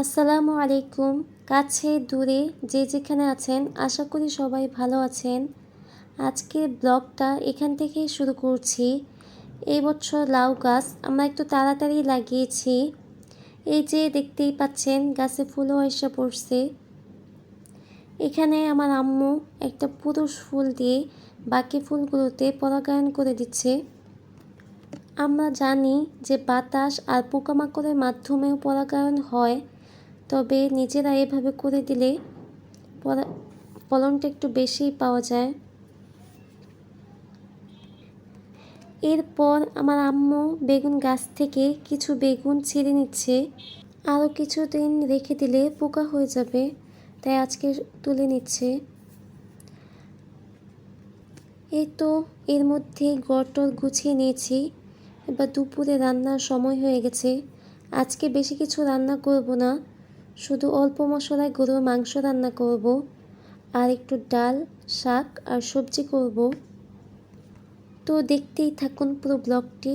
আসসালামু আলাইকুম। কাছে, দূরে, যে যেখানে আছেন, আশা করি সবাই ভালো আছেন। আজকের ব্লগটা এখান থেকেই শুরু করছি। এই বছর লাউ গাছ আমরা একটু তাড়াতাড়ি লাগিয়েছি। এই যে দেখতেই পাচ্ছেন, গাছে ফুলও এসে পড়ছে। এখানে আমার আম্মু একটা পুরুষ ফুল দিয়ে বাকি ফুলগুলোতে পরাগায়ন করে দিচ্ছে। আমরা জানি যে বাতাস আর পোকামাকড়ের মাধ্যমেও পরাগায়ন হয়। তবে নিজেরা এভাবে করে দিলে ফলনটা একটু বেশিই পাওয়া যায়। এরপর আমার আম্মু বেগুন গাছ থেকে কিছু বেগুন ছিঁড়ে নিচ্ছে। আরও কিছুদিন রেখে দিলে পোকা হয়ে যাবে, তাই আজকে তুলে নিচ্ছে। এই তো এর মধ্যে গটর গুছিয়ে নিয়েছি। এবার দুপুরে রান্নার সময় হয়ে গেছে। আজকে বেশি কিছু রান্না করব না। শুধু অল্প মশলায় গরুর মাংস রান্না করব, আর একটু ডাল, শাক আর সবজি করব। তো দেখতেই থাকুন পুরো ব্লগটি।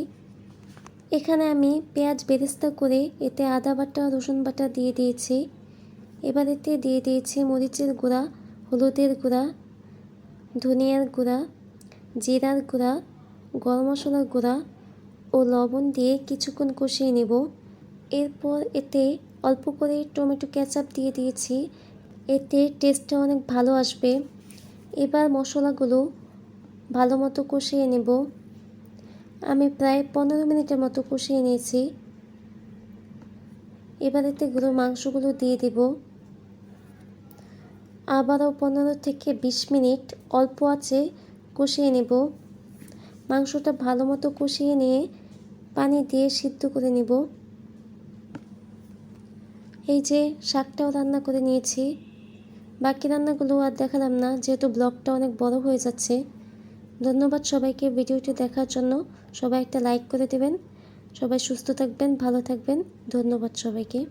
এখানে আমি পেঁয়াজ বেরেস্তা করে এতে আদা বাটা, রসুন বাটা দিয়ে দিয়েছি। এবার এতে দিয়ে দিয়েছি মরিচের গুঁড়া, হলুদের গুঁড়া, ধনিয়ার গুঁড়া, জিরার গুঁড়া, গরম মশলার গুঁড়া ও লবণ দিয়ে কিছুক্ষণ কষিয়ে নেব। এরপর এতে অল্প করে টমেটো কেচাপ দিয়ে দিয়েছি। এতে টেস্টটা অনেক ভালো আসবে। এবার মশলাগুলো ভালো মতো কষিয়ে নেব। আমি প্রায় পনেরো মিনিটের মতো কষিয়ে নিয়েছি। এবার এতে গুঁড়ো মাংসগুলো দিয়ে দেব। আবারও পনেরো থেকে বিশ মিনিট অল্প আছে কষিয়ে নেব। মাংসটা ভালো মতো কষিয়ে নিয়ে পানি দিয়ে সিদ্ধ করে নেব। এই যে শাকটাও রান্না করে নিয়েছি। বাকি রান্নাগুলো আর দেখালাম না, যেহেতু ব্লগটা অনেক বড় হয়ে যাচ্ছে। ধন্যবাদ সবাইকে ভিডিওটি দেখার জন্য। সবাই একটা লাইক করে দেবেন। সবাই সুস্থ থাকবেন, ভালো থাকবেন। ধন্যবাদ সবাইকে।